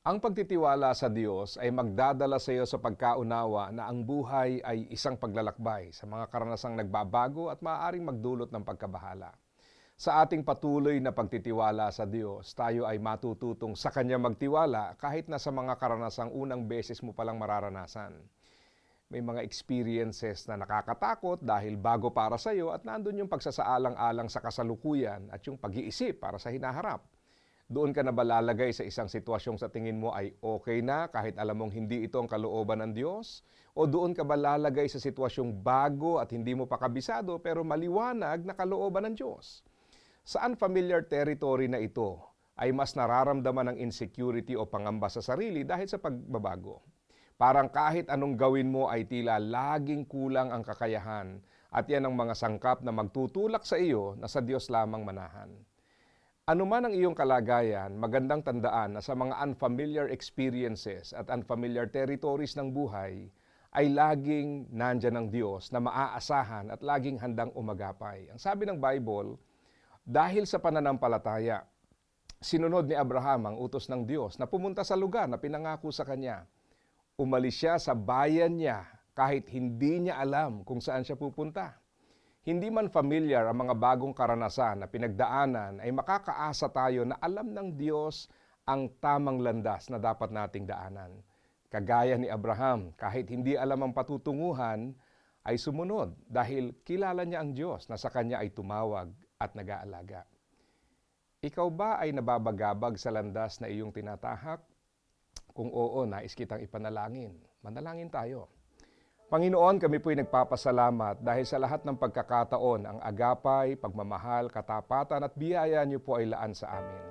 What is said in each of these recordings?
Ang pagtitiwala sa Diyos ay magdadala sa iyo sa pagkaunawa na ang buhay ay isang paglalakbay sa mga karanasang nagbabago at maaaring magdulot ng pagkabahala. Sa ating patuloy na pagtitiwala sa Diyos, tayo ay matututong sa Kanya magtiwala kahit na sa mga karanasang unang beses mo palang mararanasan. May mga experiences na nakakatakot dahil bago para sa iyo at nandun yung pagsasaalang-alang sa kasalukuyan at yung pag-iisip para sa hinaharap. Doon ka na ba lalagay sa isang sitwasyong sa tingin mo ay okay na kahit alam mong hindi ito ang kalooban ng Diyos? O doon ka ba lalagay sa sitwasyong bago at hindi mo pa kabisado pero maliwanag na kalooban ng Diyos? Sa unfamiliar territory na ito ay mas nararamdaman ng insecurity o pangamba sa sarili dahil sa pagbabago. Parang kahit anong gawin mo ay tila laging kulang ang kakayahan at yan ang mga sangkap na magtutulak sa iyo na sa Diyos lamang manahan. Ano man ang iyong kalagayan, magandang tandaan na sa mga unfamiliar experiences at unfamiliar territories ng buhay, ay laging nandyan ang Diyos na maaasahan at laging handang umagapay. Ang sabi ng Bible, dahil sa pananampalataya, sinunod ni Abraham ang utos ng Diyos na pumunta sa lugar na pinangako sa kanya. Umalis siya sa bayan niya kahit hindi niya alam kung saan siya pupunta. Hindi man familiar ang mga bagong karanasan na pinagdaanan ay makakaasa tayo na alam ng Diyos ang tamang landas na dapat nating daanan. Kagaya ni Abraham, kahit hindi alam ang patutunguhan, ay sumunod dahil kilala niya ang Diyos na sa kanya ay tumawag at nag-aalaga. Ikaw ba ay nababagabag sa landas na iyong tinatahak? Kung oo, nais kitang ipanalangin. Manalangin tayo. Panginoon, kami po'y nagpapasalamat dahil sa lahat ng pagkakataon, ang agapay, pagmamahal, katapatan at biyaya niyo po ay laan sa amin.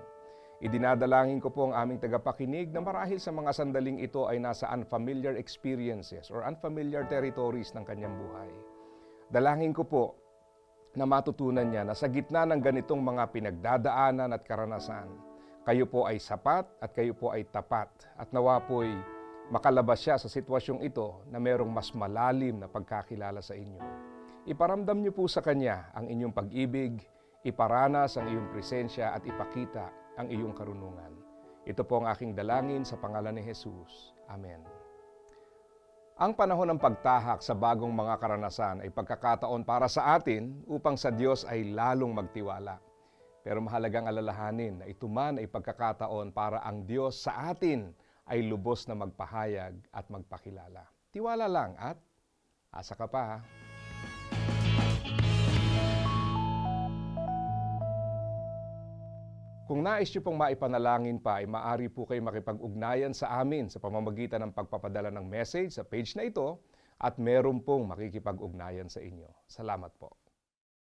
Idinadalangin ko po ang aming tagapakinig na marahil sa mga sandaling ito ay nasa unfamiliar experiences or unfamiliar territories ng kanyang buhay. Dalangin ko po na matutunan niya na sa gitna ng ganitong mga pinagdadaanan at karanasan, kayo po ay sapat at kayo po ay tapat at nawa po'y makalabas siya sa sitwasyong ito na merong mas malalim na pagkakilala sa inyo. Iparamdam niyo po sa Kanya ang inyong pag-ibig, iparanas ang iyong presensya at ipakita ang iyong karunungan. Ito po ang aking dalangin sa pangalan ni Jesus. Amen. Ang panahon ng pagtahak sa bagong mga karanasan ay pagkakataon para sa atin upang sa Diyos ay lalong magtiwala. Pero mahalagang alalahanin na ito man ay pagkakataon para ang Diyos sa atin ay lubos na magpahayag at magpakilala. Tiwala lang at asa ka pa ha. Kung nais nyo pong maipanalangin pa, ay maaari po kayo makipag-ugnayan sa amin sa pamamagitan ng pagpapadala ng message sa page na ito at meron pong makikipag-ugnayan sa inyo. Salamat po.